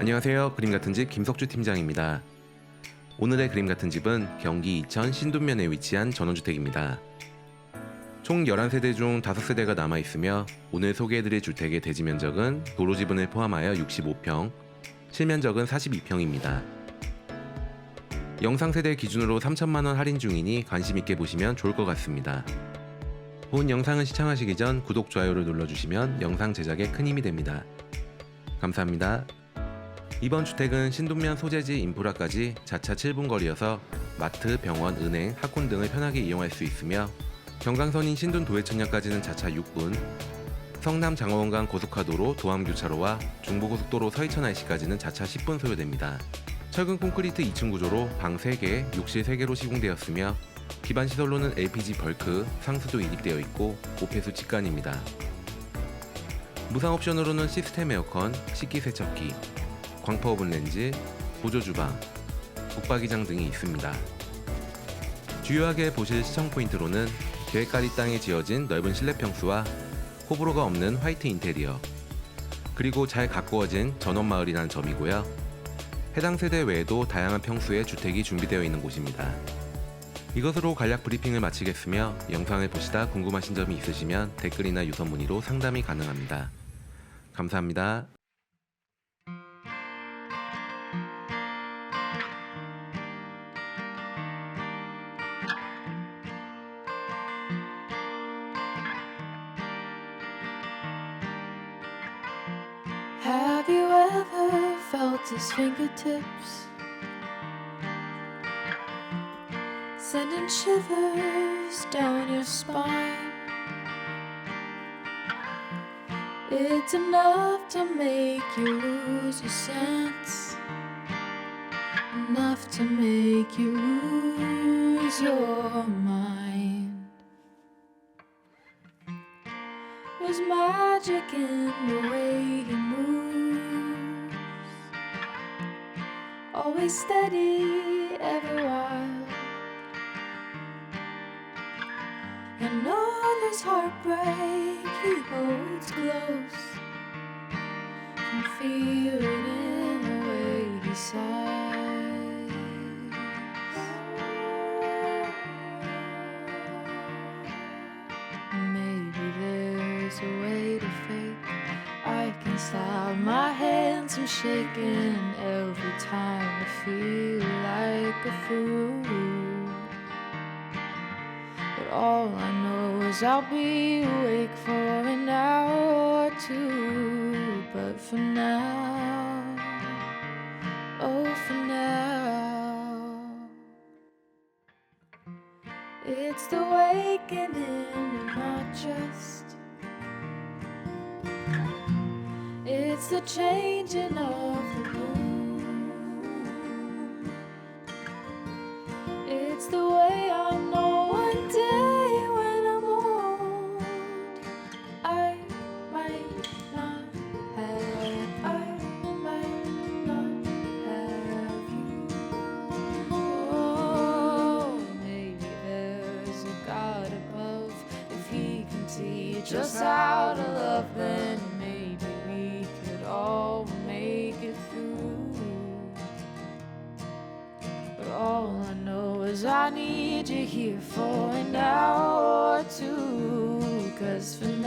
안녕하세요. 그림 같은 집 김석주 팀장입니다. 오늘의 그림 같은 집은 경기 이천 신돈면에 위치한 전원주택입니다. 총 11세대 중 5세대가 남아 있으며 오늘 소개해드릴 주택의 대지 면적은 도로 지분을 포함하여 65평, 실면적은 42평입니다. 영상 세대 기준으로 3천만 원 할인 중이니 관심 있게 보시면 좋을 것 같습니다. 본 영상을 시청하시기 전 구독, 좋아요를 눌러주시면 영상 제작에 큰 힘이 됩니다. 감사합니다. 이번 주택은 신돈면 소재지 인프라까지 자차 7분 거리여서 마트, 병원, 은행, 학군 등을 편하게 이용할 수 있으며 경강선인 신돈 도해천역까지는 자차 6분, 성남 장어원간 고속화도로 도암교차로와 중부고속도로 서해천 IC까지는 자차 10분 소요됩니다. 철근 콘크리트 2층 구조로 방 3개, 욕실 3개로 시공되었으며 기반 시설로는 LPG 벌크, 상수도 인입되어 있고 오폐수 직관입니다. 무상 옵션으로는 시스템 에어컨, 식기세척기, 광파 오븐 렌즈, 보조 주방, 북박이장 등이 있습니다. 주요하게 보실 시청 포인트로는 계획가리 땅에 지어진 넓은 실내 평수와 호불호가 없는 화이트 인테리어, 그리고 잘 가꾸어진 전원마을이라는 점이고요. 해당 세대 외에도 다양한 평수의 주택이 준비되어 있는 곳입니다. 이것으로 간략 브리핑을 마치겠으며 영상을 보시다 궁금하신 점이 있으시면 댓글이나 유선 문의로 상담이 가능합니다. 감사합니다. Ever felt his fingertips? Sending shivers down your spine. It's enough to make you lose your sense. Enough to make you lose your mind. There's magic in the way he moves. Always steady, ever wild. And all this heartbreak he holds close. Can feel it in the way he sighs. Maybe there's a way to fake. I can stop my hands from shaking every time I feel like a fool. But all I know is I'll be awake for an hour or two. But for now, oh, for now. It's the wakening and not just. It's the changing of the moon. It's the way I know one day when I'm old, I might not have, I might not have you. Oh, maybe there's a God above. If He can teach us how to love, then is I need you here for an hour or two. Cause for